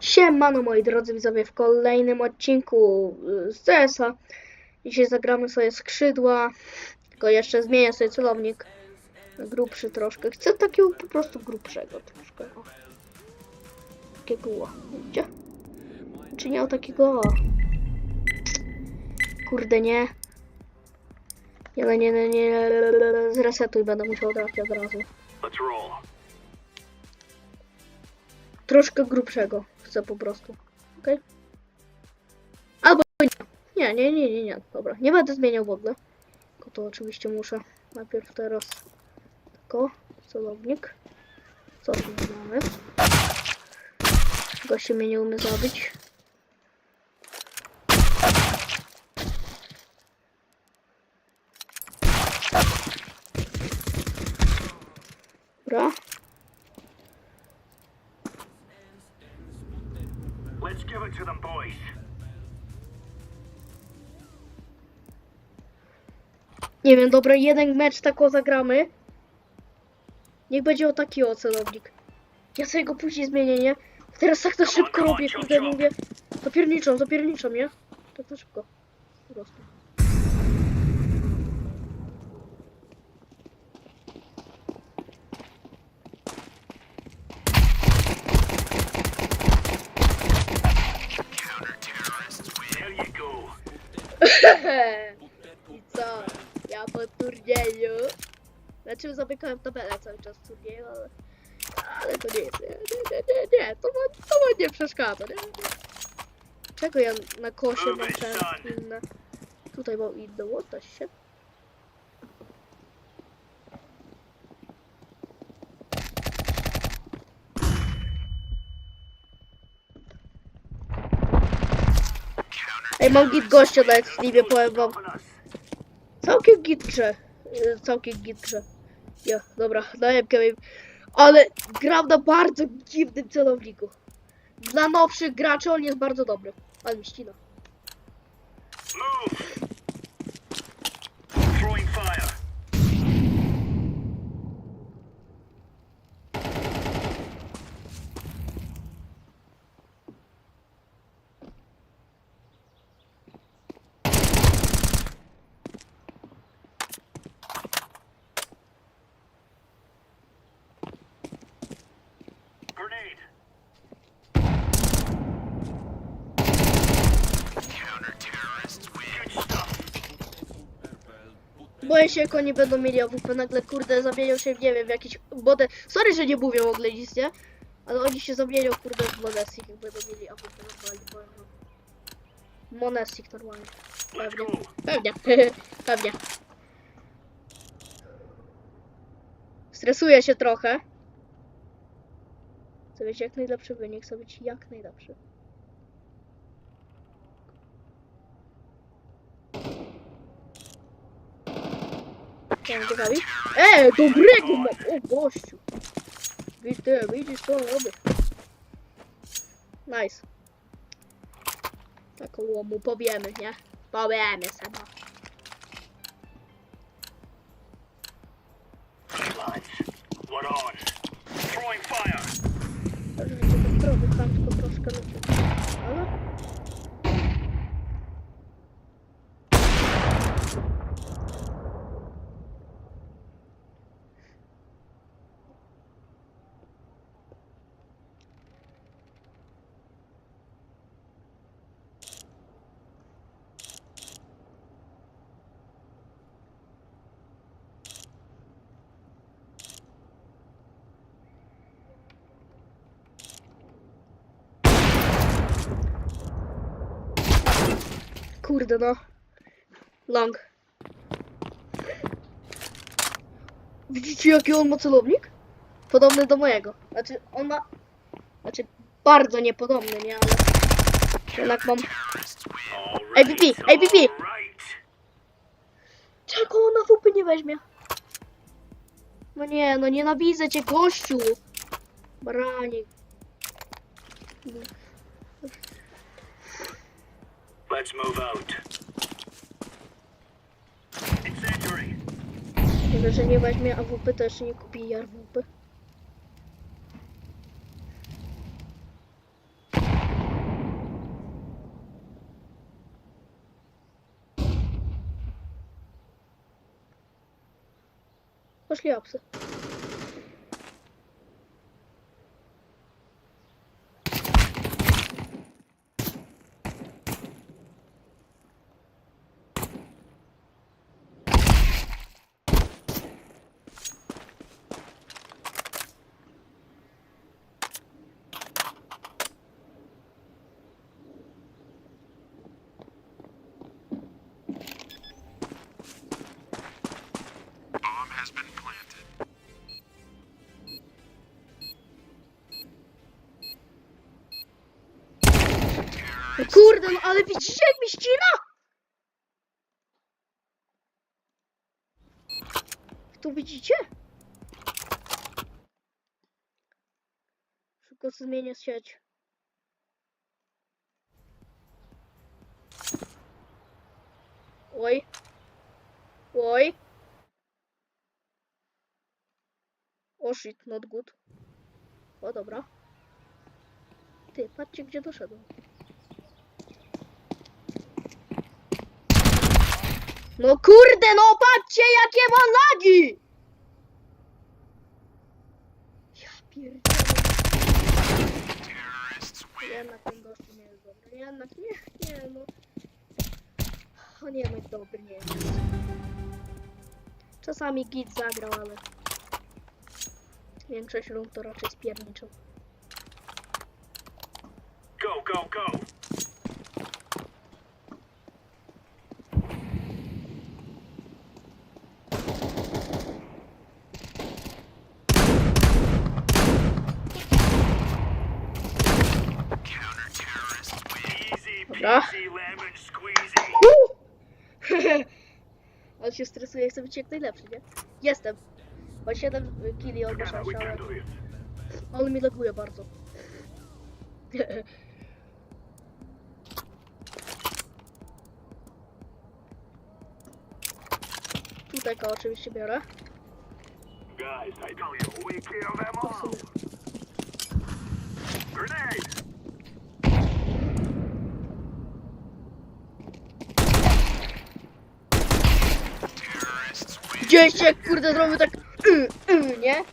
Siemano moi drodzy widzowie w kolejnym odcinku y, z CS-a. Dzisiaj zagramy sobie skrzydła, tylko jeszcze zmienię sobie celownik grubszy troszkę. Chcę takiego po prostu grubszego troszkę. O. Takiego, widzicie? Czy nie o takiego. Kurde nie. Nie, no nie, nie, nie, zresetuj, będę musiał trafić od razu. Troszkę grubszego chcę po prostu. Okej? Albo nie. Nie, nie, nie, nie, nie. Dobra, nie będę zmieniał w ogóle. Tylko to oczywiście muszę najpierw teraz tylko celownik. Co tu mamy? Goście mnie nie umie zabić. Dobra. Let's give it to them, boys. Nie wiem, dobra, jeden mecz tako zagramy. Niech będzie o taki o celownik. Ja sobie go później zmienię, nie? Teraz tak to szybko robię, kurde, mówię. Zapierniczą, zapierniczą, nie? Tak to szybko. Po prostu. There you go. I co? Ja po turnieju. Znaczy zamykałem tabelę cały czas w turnieju, ale... Ale to nie jest, nie, nie, nie, nie. To, ma, to ma nie przeszkadza, nie? Czego ja na kosie mam te inne? Tutaj mam inne, what the shit? Ej, mam git gościa na Xtremie, powiem wam. Całkiem git grze. Y, Całkiem git. Ja, dobra, daję kamień. Ale gram na bardzo dziwnym celowniku. Dla nowszych graczy on jest bardzo dobry. Ale mi ścina. Move. Throwing fire. Grenade. Good stuff. Boję się, jak oni będą mieli AWP, nagle kurde zamienią się, nie wiem, w jakiś bodę. Sorry, że nie mówią w ogóle nic, nie? Ale oni się zamienią kurde w Monesik, jak będą mieli AWP normalnie, powiem wam. Normalnie. Pewnie. Pewnie. Pewnie. Stresuję się trochę. Chcę mieć jak najlepszy wynik, chcę być jak najlepszy. Chciałem go zabić. E, dobrego mam! O, gościu! Widzisz, ty, widzisz co on robi. Nice. Taką łomu powiemy, nie? Powiemy sobie. Lads. What on? Throwing fire. Dobrze, że ten krowy tam tylko troszkę leci. Ale... Kurde no. Long. Widzicie jaki on ma celownik? Podobny do mojego. Znaczy on ma... Znaczy bardzo niepodobny, nie? Ale... Jednak mam... All Ej, right. BP, ej, BP. all right. Czego on na WP nie weźmie? No nie, no nienawidzę cię gościu. Baranik. Let's move out. Incendiary. Jeżeli weźmie AWP, to jeszcze nie kupi AWP. Пошли апсы. Kurde, no ale widzicie jak mi ścina? Tu widzicie? Szybko zmienię sieć. Oj. Oj. O shit, not good. O dobra. Ty, patrzcie gdzie doszedłem. No kurde, no patrzcie jakie ma lagi! Ja pierdolę. Jednak ten gościu nie jest dobry. Jednak nie, nie no. On jest dobry, nie jest. Czasami git zagrał, ale większość rund to raczej spierniczą. Go, go, go. On się stresuje, chce być jak najlepszy, nie? Jestem. Mam 7 kili ale, can do it. ale mi laguje bardzo. Tutaj go oczywiście biorę. Guys, I tell you, we kill them all. Grenade. Gdzieś się kurde zrobił tak y, y, nie?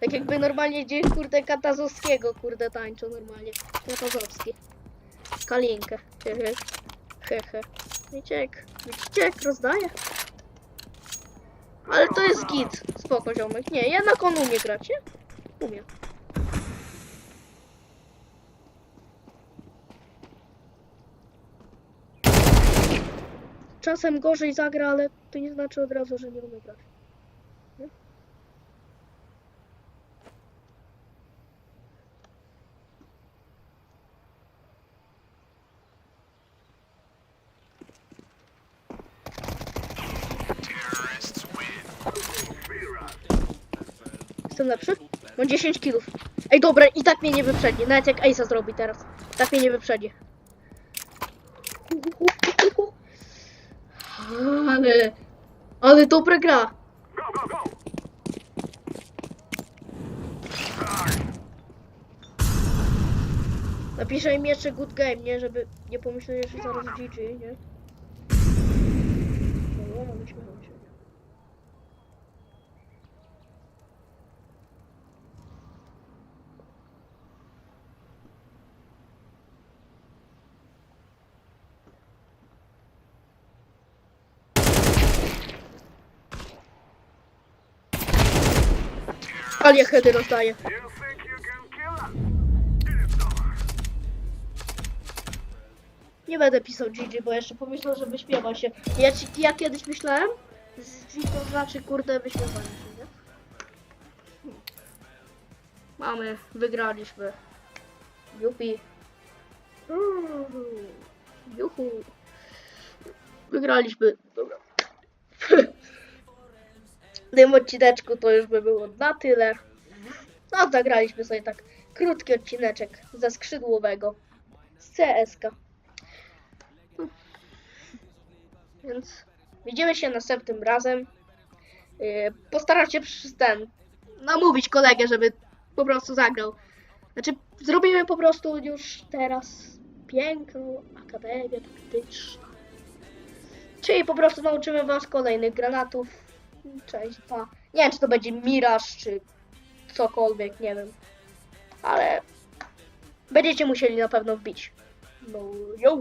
Tak jakby normalnie gdzieś kurde Katazowskiego kurde tańczył normalnie. Katazowski. Kalinkę. Hehe. Hehe. Wiecie jak, widzicie jak rozdaje? Ale to jest git. Spoko ziomek. Nie, jednak on umie grać, nie? Umie. Czasem gorzej zagra, ale to nie znaczy od razu, że nie umie grać. Jestem lepszy? Mam 10 kilów. Ej, dobra, i tak mnie nie wyprzedzi. Nawet jak Ace'a zrobi teraz. Tak mnie nie wyprzedzi. Ale... Ale dobra gra. Napiszę im jeszcze good game, nie? Żeby nie pomyśleli, że zaraz GG, nie? Dobra, no śmiałem się. Ale ja heady rozdaję. You think you can kill us? It's over. Nie będę pisał GG, bo jeszcze pomyślał, że wyśpiewa się. Ja, ci- ja kiedyś myślałem, że to znaczy kurde wyśpiewanie się, nie? Mamy, wygraliśmy. Jupi. Uhu. Juhu. Wygraliśmy. Dobra. Tym odcineczku to już by było na tyle. No, zagraliśmy sobie tak krótki odcineczek ze skrzydłowego z CSK. Więc widzimy się następnym razem. Yy, Postaram się przez ten namówić kolegę, żeby po prostu zagrał. Znaczy, zrobimy po prostu już teraz piękną akademię taktyczną. Czyli po prostu nauczymy was kolejnych granatów Cześć, pa. Nie wiem, czy to będzie Miraż, czy cokolwiek, nie wiem. Ale będziecie musieli na pewno wbić. No, yo!